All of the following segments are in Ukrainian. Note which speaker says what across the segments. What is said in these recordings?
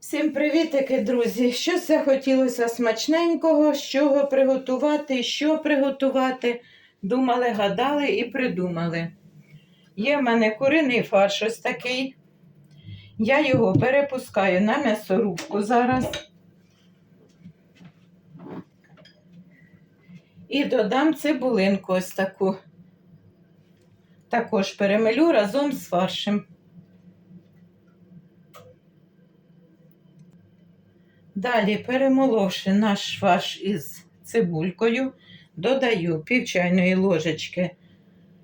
Speaker 1: Всім привітики, друзі! Щось захотілося смачненького, з чого приготувати, що приготувати. Думали, гадали і придумали. Є в мене куриний фарш ось такий. Я його перепускаю на м'ясорубку зараз. І додам цибулинку ось таку. Також перемелю разом з фаршем. Далі, перемоловши наш фарш із цибулькою, додаю пів чайної ложечки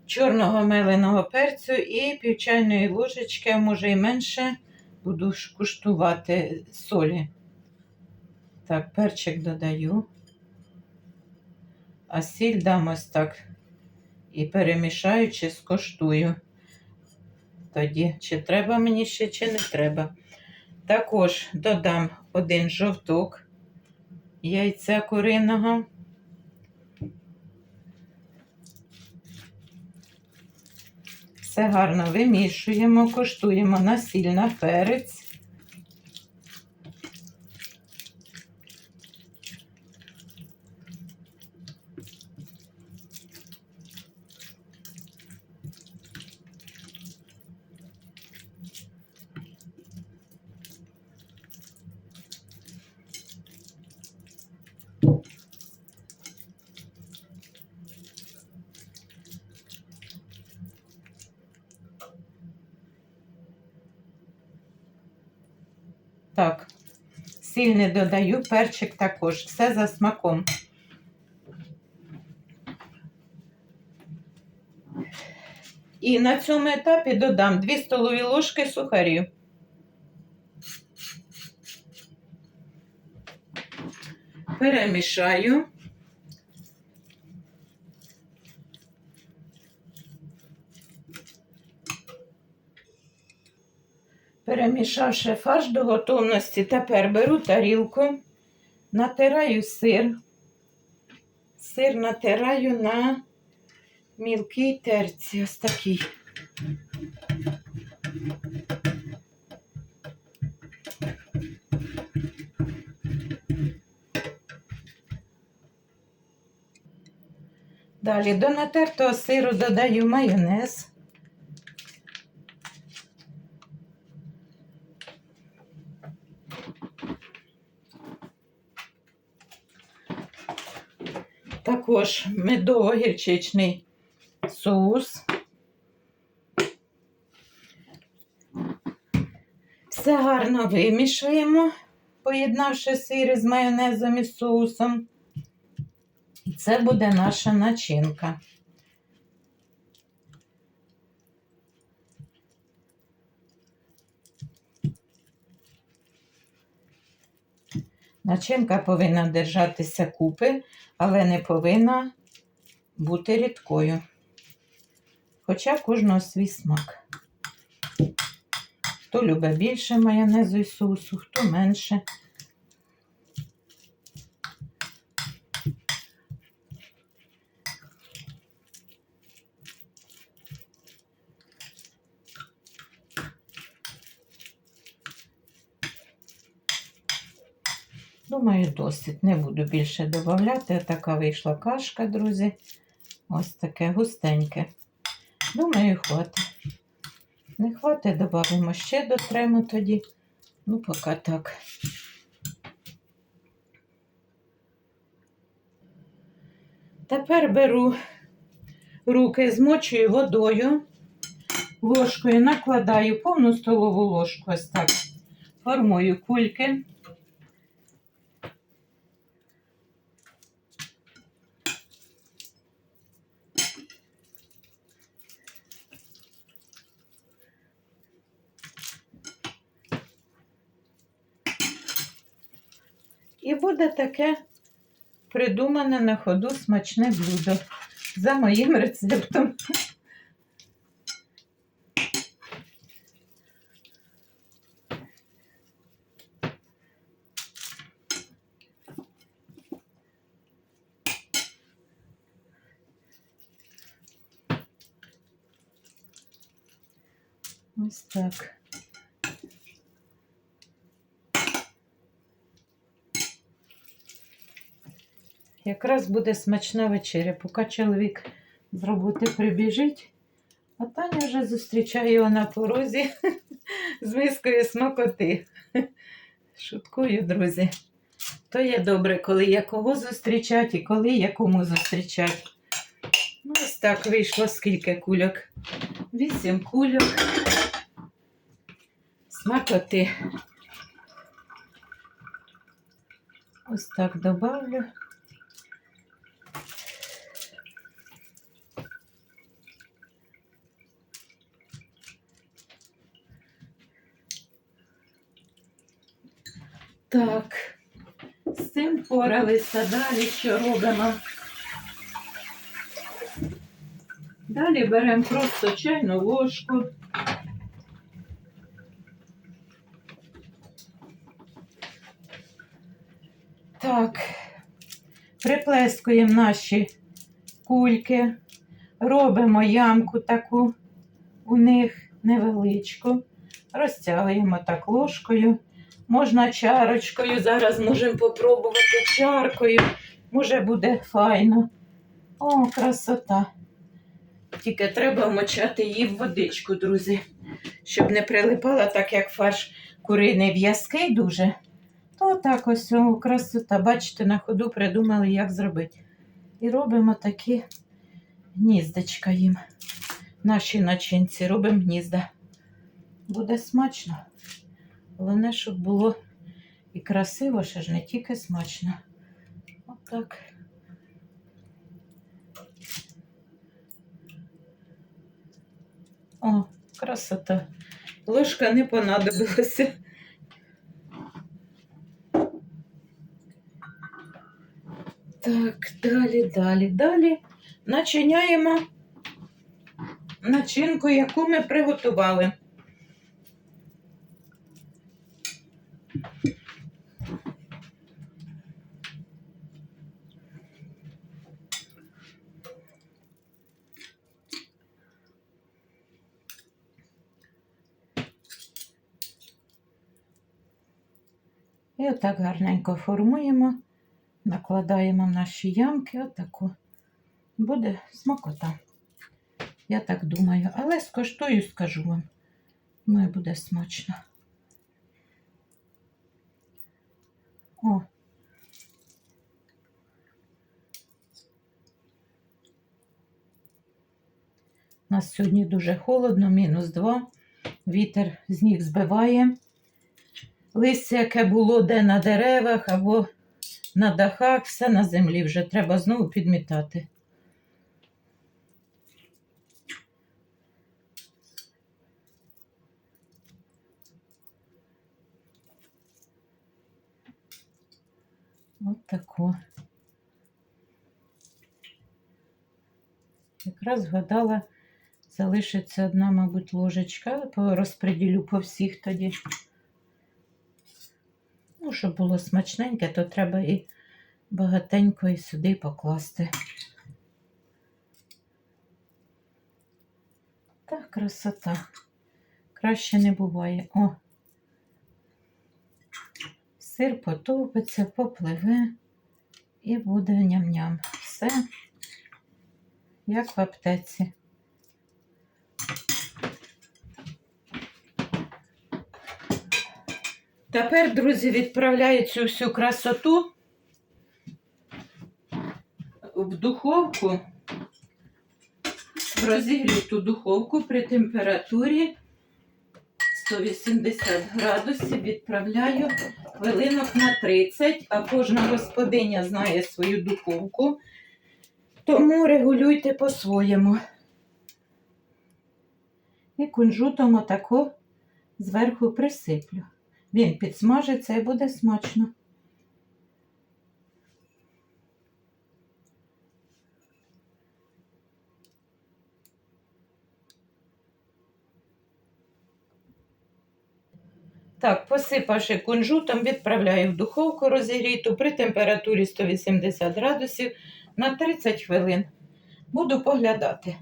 Speaker 1: чорного меленого перцю і пів чайної ложечки, а може і менше, буду куштувати солі. Так, перчик додаю, а сіль дам ось так і перемішаючи, скоштую. Тоді, чи треба мені ще, чи не треба. Також додам один жовток яйця куриного. Все гарно вимішуємо, коштуємо насильно перець. Так, сіль не додаю, перчик також, все за смаком. І на цьому етапі додам 2 столові ложки сухарів. Перемішаю. Перемішавши фарш до готовності, тепер беру тарілку, натираю сир. Сир натираю на мілкій терці, ось такий. Далі до натертого сиру додаю майонез. Також медово-гірчичний соус. Все гарно вимішуємо, поєднавши сири з майонезом і соусом. І це буде наша начинка. Начинка повинна держатися купи, але не повинна бути рідкою. Хоча кожного свій смак. Хто любить більше майонезу і соусу, хто менше. Думаю, досить. Не буду більше додавати. Така вийшла кашка, друзі. Ось таке густеньке. Думаю, хватить. Не хватить, додамо ще дотремо тоді. Ну, поки так. Тепер беру руки, змочую водою, ложкою накладаю повну столову ложку, ось так, формую кульки. І буде таке придумане на ходу смачне блюдо за моїм рецептом. Ось так. Якраз буде смачна вечеря, поки чоловік з роботи прибіжить. А Таня вже зустрічає його на порозі з мискою смакоти. Шуткую, друзі. То є добре, коли є кого зустрічати і коли є кому зустрічати. Ну, ось так вийшло скільки кульок. Вісім кульок. Смакоти. Ось так добавлю. Так, з цим поралися. Далі що робимо? Далі беремо просто чайну ложку. Так, приплескуємо наші кульки, робимо ямку таку у них невеличку, розтягуємо так ложкою. Можна чарочкою. Зараз можемо попробувати чаркою. Може буде файно. О, красота. Тільки треба вмочати її в водичку, друзі, щоб не прилипала, так як фарш куриний в'язкий дуже. То так ось о, красота. Бачите, на ходу придумали, як зробити. І робимо такі гніздечка їм. Наші начинці робимо гнізда. Буде смачно. Головне, щоб було і красиво, ще ж не тільки смачно. Отак. О, красота. Ложка не понадобилася. Так, далі, далі, далі. Начиняємо начинку, яку ми приготували. І отак гарненько формуємо, накладаємо в наші ямки, отаку. Буде смакота. Я так думаю, але скоштую, скажу вам. Ну і буде смачно. О. У нас сьогодні дуже холодно, мінус 2. Вітер з ніг збиває листя, яке було де на деревах або на дахах, все на землі вже треба знову підмітати. От тако. Якраз згадала, залишиться одна, мабуть, ложечка, по- розподілю по всіх тоді. Ну, щоб було смачненьке, то треба і багатенько і сюди покласти. Так, красота. Краще не буває. О. Сир потопиться, попливе і буде ням-ням. Все як в аптеці. Тепер, друзі, відправляю цю всю красоту в духовку, в розігріту духовку при температурі 180 градусів відправляю хвилинок на 30, а кожна господиня знає свою духовку, тому регулюйте по-своєму. І кунжутом отако зверху присиплю. Він підсмажиться і буде смачно. Так, посипавши кунжутом, відправляю в духовку розігріту при температурі 180 градусів на 30 хвилин. Буду поглядати,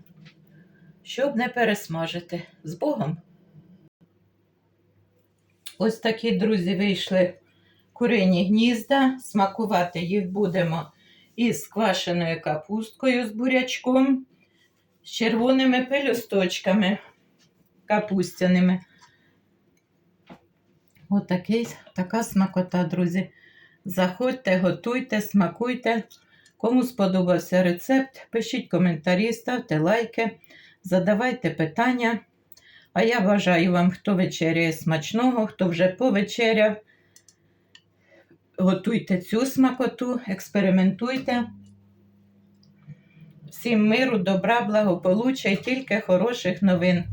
Speaker 1: щоб не пересмажити. З Богом! Ось такі, друзі, вийшли курині гнізда. Смакувати їх будемо із квашеною капусткою з бурячком, з червоними пелюсточками капустяними. Отакий, така смакота, друзі. Заходьте, готуйте, смакуйте. Кому сподобався рецепт, пишіть коментарі, ставте лайки, задавайте питання. А я бажаю вам, хто вечеряє смачного, хто вже повечеряв. Готуйте цю смакоту, експериментуйте. Всім миру, добра, благополуччя і тільки хороших новин.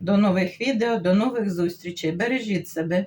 Speaker 1: До нових відео, до нових зустрічей. Бережіть себе.